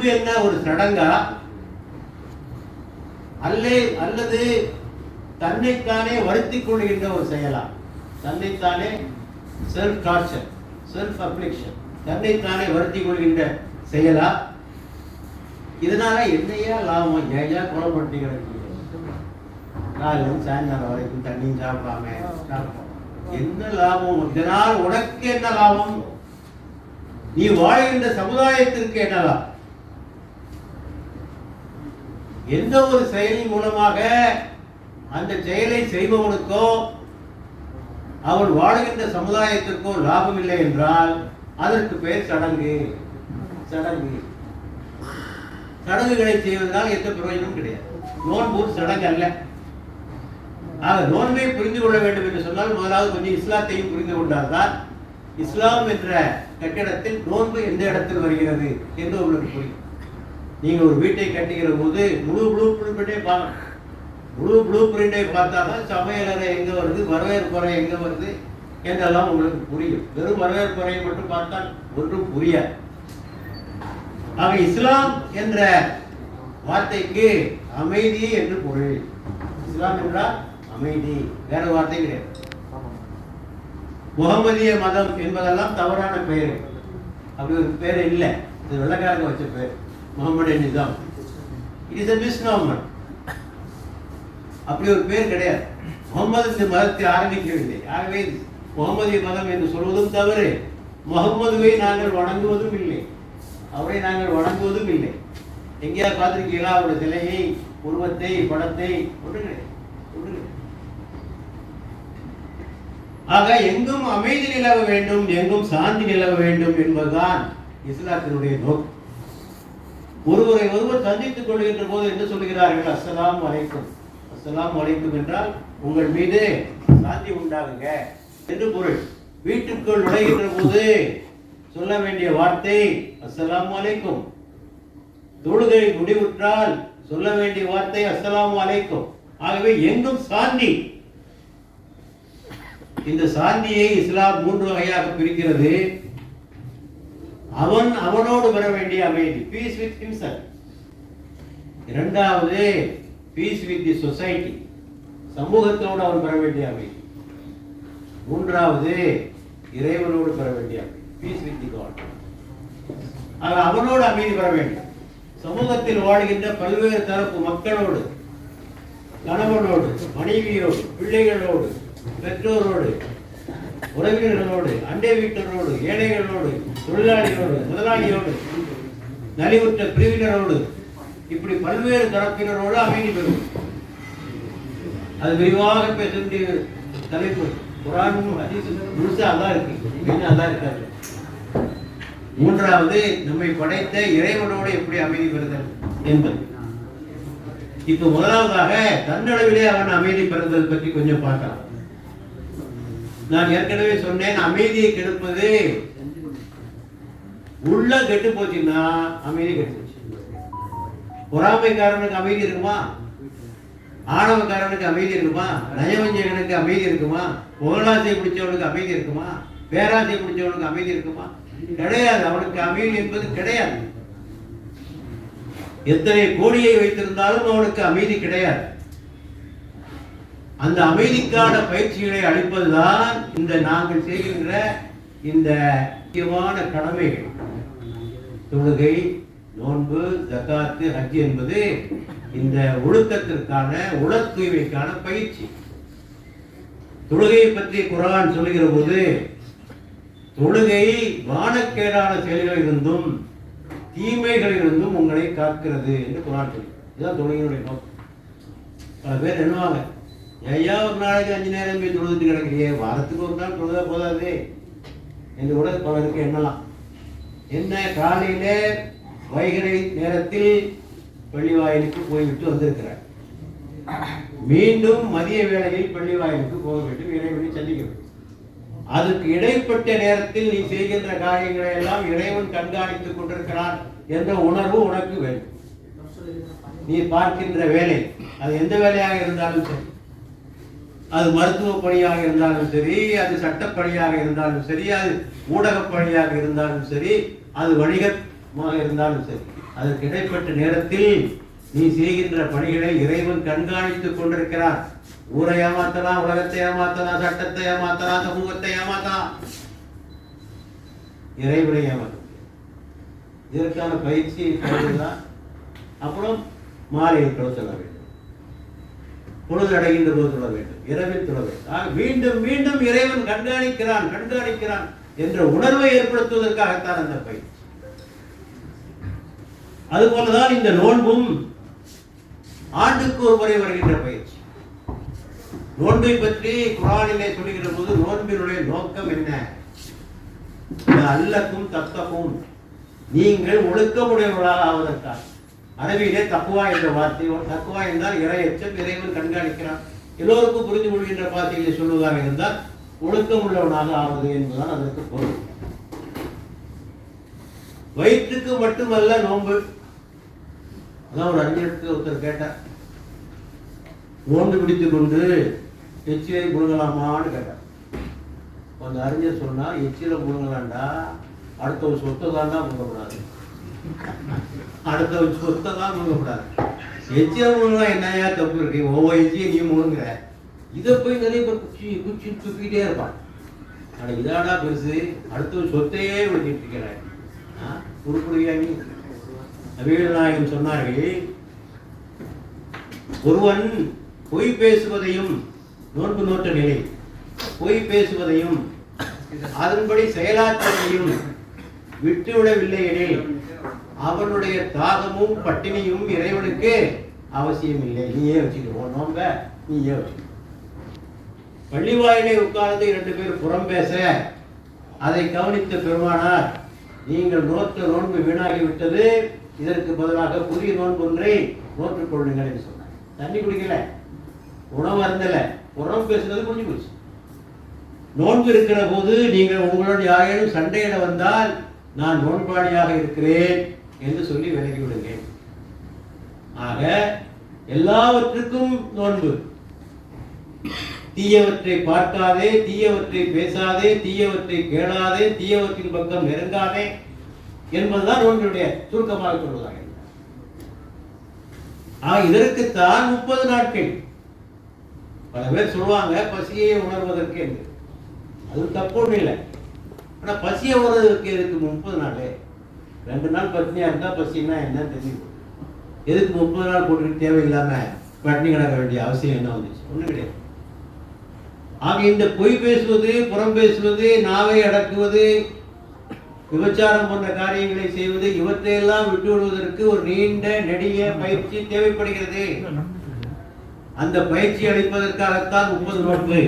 நோன்பு என்ன ஒரு சடங்கா? அல்லே அல்லது தன்னைத்தானே வருத்தி கொள்கின்ற ஒரு செயலா? தன்னைத்தானே செல்ஃப் டார்ச்சர் செல்ஃப் அப்ளிக்ஷன் தன்னைத்தானே வருத்தி கொள்கின்ற செயலா? இதனால என்னையா லாபம்? ஏயா கொலை பண்ணி கிடக்கீங்க? சாயங்காலம் வரைக்கும் தண்ணியும் சாப்பிடாம. என்ன லாபம்? இதனால் உனக்கு என்ன லாபம்? நீ வாழ்கின்ற சமுதாயத்திற்கு என்ன லாபம்? எந்த ஒரு செயலின் மூலமாக அந்த செயலை செய்பவனுக்கோ அவன் வாழுகின்ற சமுதாயத்திற்கோ லாபம் இல்லை என்றால் அதற்கு பெயர் சடங்கு. சடங்கு. சடங்குகளை செய்வதனால் எந்த பிரயோஜனமும் கிடையாது. நோன்பு சடங்கு அல்ல. ஆக நோன்பை புரிந்து கொள்ள வேண்டும் என்று சொன்னால் முதலாவது கொஞ்சம் இஸ்லாத்தையும் புரிந்து கொண்டால்தான் இஸ்லாம் என்ற கட்டிடத்தில் நோன்பு எந்த இடத்தில் வருகிறது என்று உங்களுக்கு புரியும். நீங்கள் ஒரு வீட்டை கட்டிக்கிற போது முழு ப்ளூ பிரிண்டே பார்க்கணும் முழு ப்ளூ பிரிண்டை பார்த்தா தான் சமையலறை எங்கே வருது வரவேற்பறை எங்கே வருது என்றெல்லாம் உங்களுக்கு புரியும். வெறும் வரவேற்பறையை மட்டும் பார்த்தால் ஒன்றும் புரியாது. ஆக இஸ்லாம் என்ற வார்த்தைக்கு அமைதி என்று பொருள். இஸ்லாம் என்றால் அமைதி. வேற வார்த்தை கிடையாது. முகமதிய மதம் என்பதெல்லாம் தவறான பெயர். அப்படி ஒரு பேர் இல்லை. இது வெள்ளக்காரங்க வச்ச பேர். Muhammad Nizam it is a misnomer. அப்படி ஒரு பேர் கிடையாது. முகமது இந்த மதத்தை ஆரம்பிக்கவில்லை. ஆகவே முகமதிய மதம் என்று சொல்வதும் தவறு. முகம்மதுவை நாங்கள் வணங்குவதும் இல்லை. அவரை நாங்கள் வணங்குவதும் இல்லை. எங்கேயாவது பார்த்திருக்கீங்களா? அவருடைய சிலையை உருவத்தை படத்தை? ஒன்று கிடையாது. ஆக எங்கும் அமைதி நிலவ வேண்டும் எங்கும் சாந்தி நிலவ வேண்டும் என்பதுதான் இஸ்லாத்தினுடைய நோக்கம். ஒருவரை ஒருவர் சந்தித்துக் கொள்கின்ற போது என்ன சொல்கிறார்கள்? அஸ்லாம் வலைக்கும் அஸ்லாம் வலைக்கும் என்றால் உங்கள் மீது சாந்தி உண்டாகுங்க. என்று பொருள். வீட்டுக்குள் நுழைகின்ற போது சொல்ல வேண்டிய வார்த்தை அஸ்லாம் வலைக்கும் தொழுகை முடிவுற்றால் சொல்ல வேண்டிய வார்த்தை அஸ்லாம் வலைக்கும் ஆகவே எங்கும் சாந்தி. இந்த சாந்தியை இஸ்லாம் மூன்று வகையாக பிரிக்கிறது. அவன் அவனோடு பெற வேண்டிய அமைதி. Peace with himself. இரண்டாவது பீஸ் வித் தி சொசைட்டி சமூகத்தோடு அவன் பெற வேண்டிய அமைதி. மூன்றாவது இறைவனோடு பெற வேண்டிய அமைதி. பீஸ் வித் தி காட் ஆக அவனோடு அமைதி பெற வேண்டும். சமூகத்தில் வாழ்கின்ற பல்வேறு தரப்பு மக்களோடு கணவனோடு மனைவியோடு பிள்ளைகளோடு பெற்றோரோடு உறவினர்களோடு அண்டை வீட்டரோடு ஏழைகளோடு தொழிலாளிகளோடு முதலாளியோடு நலிவுற்ற பிரிவினரோடு இப்படி பல்வேறு தரப்பினரோடு அமைதி பெறும். அது விரிவாக பேச வேண்டிய தலைப்பு குரானும் முழுசா அதான் இருக்கு. அதான் இருக்காது மூன்றாவது நம்மை படைத்த இறைவனோடு எப்படி அமைதி பெறுதல் என்பது. இப்ப முதலாவதாக தன்னளவிலே அவன் அமைதி பெறுதல் பற்றி கொஞ்சம் பார்க்கலாம். நான் ஏற்கனவே சொன்னேன் அமைதியை கெடுப்பது. உள்ள கெட்டு போச்சுன்னா அமைதி கெட்டு போச்சு பொறாமைக்காரனுக்கு அமைதி இருக்குமா? ஆணவக்காரனுக்கு அமைதி இருக்குமா? நயவஞ்சகனுக்கு அமைதி இருக்குமா? புகழாசை பிடிச்சவனுக்கு அமைதி இருக்குமா? பேராசை பிடிச்சவனுக்கு அமைதி இருக்குமா? கிடையாது. அவனுக்கு அமைதி என்பது கிடையாது. எத்தனை கோடியை வைத்திருந்தாலும் அவனுக்கு அமைதி கிடையாது. அந்த அமைதிக்கான பயிற்சிகளை அளிப்பதுதான் இந்த நாங்கள் செய்கின்ற இந்த முக்கியமான கடமைகள். தொழுகை நோன்பு ஜகாத்து ஹஜ் என்பது இந்த ஒழுக்கத்திற்கான உடல் தூய்மைக்கான பயிற்சி. தொழுகையை பற்றி குரான் சொல்கிற போது தொழுகை வானக்கேடான செயல்களிலிருந்தும் தீமைகளிலிருந்தும் உங்களை காக்கிறது என்று குரான் சொல்லி இதுதான் தொழுகையினுடைய நோக்கம். பல பேர் என்னவாங்க? ஐயா ஒரு நாளைக்கு அஞ்சு நேரம் போய் தொழுதுட்டு கிடக்குறியே வாரத்துக்கு ஒரு நாள் தொழுதா போதாது. என்று கூட பலருக்கு எண்ணலாம். என்ன காலையில வைகரை நேரத்தில் பள்ளி வாயிலுக்கு போய்விட்டு வந்திருக்கிறார். மீண்டும் மதிய வேளையில் பள்ளி வாயிலுக்கு போக வேண்டும். இறைவனை சந்திக்க வேண்டும் அதுக்கு இடைப்பட்ட நேரத்தில் நீ செய்கின்ற காரியங்களை எல்லாம் இறைவன் கண்காணித்துக் கொண்டிருக்கிறான் என்ற உணர்வு உனக்கு வேண்டும். நீ பார்க்கின்ற வேலை அது எந்த வேலையாக இருந்தாலும் சரி. அது மருத்துவ பணியாக இருந்தாலும் சரி அது சட்டப்பணியாக இருந்தாலும் சரி அது ஊடகப் பணியாக இருந்தாலும் சரி அது வணிகமாக இருந்தாலும் சரி அதற்கு இடைப்பட்ட நேரத்தில் நீ செய்கின்ற பணிகளை இறைவன் கண்காணித்துக் கொண்டிருக்கிறார். ஊரை ஏமாத்தலாம் உலகத்தை ஏமாத்தலாம் சட்டத்தை ஏமாத்தலாம் சமூகத்தை ஏமாத்தலாம். இறைவனை ஏமாத்த இதற்கான பயிற்சியை அப்புறம் மாறி பிரச்சனை சொல்ல வேண்டும். பொழுது அடைகின்ற போது தொழ வேண்டும். இரவில் தொழ வேண்டும். மீண்டும் மீண்டும் இறைவன் கண்காணிக்கிறான் கண்காணிக்கிறான் என்ற உணர்வை ஏற்படுத்துவதற்காகத்தான் அந்த பயிற்சி அதுபோலதான் இந்த நோன்பும் ஆண்டுக்கு ஒரு முறை வருகின்ற பயிற்சி. நோன்பை பற்றி குரானிலே சொல்லுகிற போது நோன்பினுடைய நோக்கம் என்ன? அல்லக்கும் தத்தகும் நீங்கள் ஒழுக்கமுடையவர்களாக ஆவதற்காக. அரபியிலே தக்குவா என்ற வார்த்தை. தக்குவா என்றால் இறை இறைவன் கண்காணிக்கிறான். எல்லோருக்கும் புரிந்து கொள்கின்ற வார்த்தைகளை சொல்வதாக இருந்தால் ஒழுக்கம் உள்ளவனாக ஆவது என்பதுதான் அதற்கு பொருள். வயிற்றுக்கு மட்டுமல்ல நோன்பு. அதான் ஒரு அறிஞருக்கு ஒருத்தர் கேட்டார். நோன்பு பிடித்துக் கொண்டு எச்சிலை முழுங்கலாமான்னு கேட்டார். அந்த அறிஞர் சொன்னா எச்சில முழுங்கலாண்டா அடுத்த ஒரு சொத்தை தான் முழுங்கக்கூடாது. அடுத்த சொத்தை தான் முழுங்கக்கூடாது எச்சியா முழுங்கலாம் என்னையா தப்பு இருக்கு? ஒவ்வொரு எச்சியை நீ முழுங்குற இதை போய் நிறைய பேர் குச்சி குச்சி தூக்கிட்டே இருப்பான். ஆனா இதாடா பெருசு. அடுத்த சொத்தையே விழுங்கிட்டு இருக்கிறாய். உருப்படியா நீ? சொன்னார்கள் ஒருவன் பொய் பேசுவதையும் நோன்பு நோட்ட நிலை. பொய் பேசுவதையும் அதன்படி செயலாற்றுவதையும் விட்டுவிடவில்லை எனில் அவனுடைய தாகமும் பட்டினியும் இறைவனுக்கு அவசியம் இல்லை நீயே வச்சுக்கோ. நோம்ப நீயே வச்சுக்கோ. பள்ளிவாயிலே உட்கார்ந்து இரண்டு பேர் புறம் பேச அதை கவனித்த பெருமானார் நீங்கள் நோத்த நோன்பு வீணாகி விட்டது. இதற்கு பதிலாக புதிய நோன்பு ஒன்றை நோற்றுக் கொள்ளுங்கள் என்று சொன்னார். தண்ணி குடிக்கல. உணவு அருந்தல. புறம் பேசுறது முடிஞ்சு போச்சு. நோன்பு இருக்கிற போது நீங்கள் உங்களோட யாரேனும் சண்டையிட வந்தால் நான் நோன்பாளியாக இருக்கிறேன். என்று சொல்லி விலகி ஆக எல்லாவற்றுக்கும் நோன்பு. தீயவற்றை பார்க்காதே தீயவற்றை பேசாதே தீயவற்றை கேளாதே தீயவற்றின் பக்கம் நெருங்காதே என்பதுதான் நோன்பினுடைய சுருக்கமாக சொல்வதாக இருக்கிறது. இதற்குத்தான் முப்பது நாட்கள். பல பேர் சொல்லுவாங்க பசியை உணர்வதற்கு என்று. அது தப்பு இல்லை. ஆனா பசியை உணர்வதற்கு இருக்கு முப்பது நாள்? ரெண்டு நாள் பட்னியா இருந்தா பசின்னா என்னன்னு தெரியும் எதுக்கு முப்பது நாள் போட்டுக்கிட்டு தேவையில்லாம பட்னி கிடக்க வேண்டிய அவசியம் என்ன வந்துச்சு? ஒண்ணும் கிடையாது. ஆக இந்த பொய் பேசுவது புறம் பேசுவது நாவை அடக்குவது விபச்சாரம் போன்ற காரியங்களை செய்வது இவற்றையெல்லாம் விட்டு விடுவதற்கு ஒரு நீண்ட நெடிய பயிற்சி தேவைப்படுகிறது. அந்த பயிற்சி அளிப்பதற்காகத்தான் முப்பது நோட்டு